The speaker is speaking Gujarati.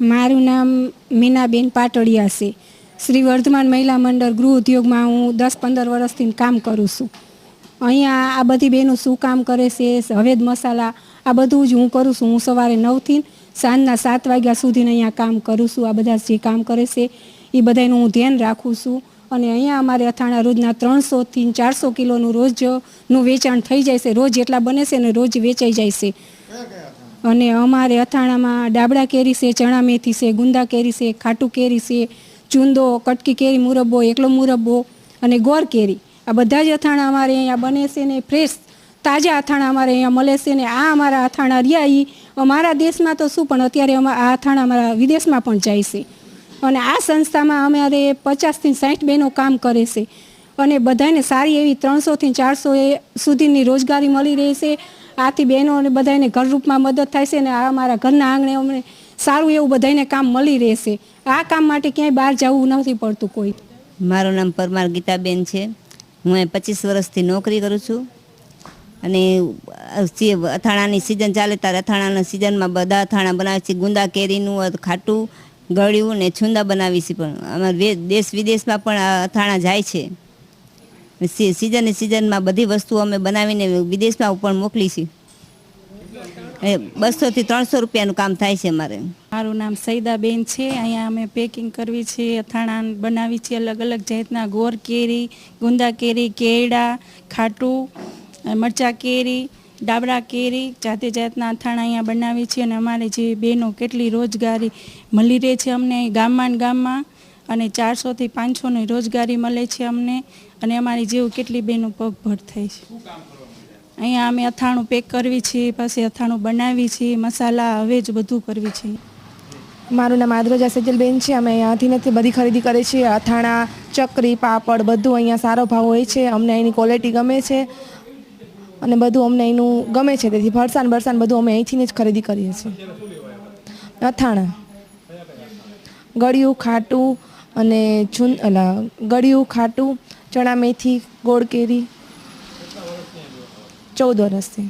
મારું નામ મીનાબેન પાટડિયા છે. શ્રી વર્ધમાન મહિલા મંડળ ગૃહ ઉદ્યોગમાં હું દસ પંદર વર્ષથી કામ કરું છું. અહીંયા આ બધી બહેનો શું કામ કરે છે હવેદ મસાલા, આ બધું જ હું કરું છું. હું સવારે નવથી સાંજના સાત વાગ્યા સુધીને અહીંયા કામ કરું છું. આ બધા જે કામ કરે છે, એ બધાનું હું ધ્યાન રાખું છું. અને અહીંયા અમારે અથાણા રોજના ત્રણસોથી ચારસો કિલોનું રોજનું વેચાણ થઈ જાય છે. રોજ એટલા બને છે ને રોજ વેચાઈ જાય છે. અને અમારે અથાણામાં ડાબડા કેરી છે, ચણા મેથી છે, ગુંદા કેરી છે, ખાટું કેરી છે, ચૂંદો, કટકી કેરી, મુરબ્બો, એકલો મુરબ્બો અને ગોર કેરી. આ બધા જ અથાણા અમારે અહીંયા બને છે ને ફ્રેશ તાજા અથાણા અમારે અહીંયા મળે છે ને આ અમારા અથાણા રહ્યા એ અમારા દેશમાં તો શું, પણ અત્યારે અમારા આ અથાણા અમારા વિદેશમાં પણ જાય છે. અને આ સંસ્થામાં અમારે પચાસથી સાઠ બહેનો કામ કરે છે. અને બધાને સારી એવી ત્રણસોથી ચારસો એ સુધીની રોજગારી મળી રહે છે. આથી બહેનો અને બધાને ઘરરૂપમાં મદદ થાય છે અને આ અમારા ઘરના આંગણે અમને સારું એવું બધાને કામ મળી રહેશે. આ કામ માટે ક્યાંય બહાર જવું નથી પડતું કોઈ. મારું નામ પરમાર ગીતાબેન છે. હું પચીસ વર્ષથી નોકરી કરું છું. અને જે અથાણાની સિઝન ચાલે ત્યારે અથાણાના સિઝનમાં બધા અથાણા બનાવે છે. ગુંદા, કેરીનું ખાટું, ગળ્યું ને છુંદા બનાવી છે પણ. અમારે દેશ વિદેશમાં પણ અથાણા જાય છે. સી- સિઝનની સિઝનમાં બધી વસ્તુઓ અમે બનાવીને વિદેશમાં પણ મોકલી છીએ બસોથી ત્રણસો રૂપિયાનું કામ થાય છે મારે મારું નામ સૈદાબેન છે. અહીંયા અમે પેકિંગ કરવી છે, અથાણા બનાવી છે, અલગ અલગ જાતના ગોર કેરી, ગુંદા કેરી, કેળા, ખાટું મરચા કેરી ડાબડા કેરી, જાતે જાતના અથાણા અહીંયા બનાવી છે અને અમારે જે બહેનો કેટલી રોજગારી મળી રહે છે અમને ગામમાં ગામમાં. અને ચારસોથી પાંચસોની રોજગારી મળે છે અમને. અને અમારી જેવું કેટલી બહેનો પગભર થાય છે. અહીંયા અમે અથાણું પેક કરવી છીએ પછી અથાણું બનાવી છીએ મસાલા હવે જ બધું કરવી છે. મારું નામ આદ્રજા સેજલબેન છે. અમે અહીંયાથી નથી બધી ખરીદી કરીએ છીએ. અથાણા, ચકરી, પાપડ બધું અહીંયા સારો ભાવ હોય છે. અમને અહીંની ક્વોલિટી ગમે છે. અને બધું અમને અહીંનું ગમે છે. તેથી ફરસાણ બરસાણ બધું અમે અહીંથી જ ખરીદી કરીએ છીએ. અથાણા. ગળ્યું, ખાટું અને ચૂન અલા ગળ્યું ખાટું ચણા મેથી ગોળ કેરી. ચૌદ વર્ષથી.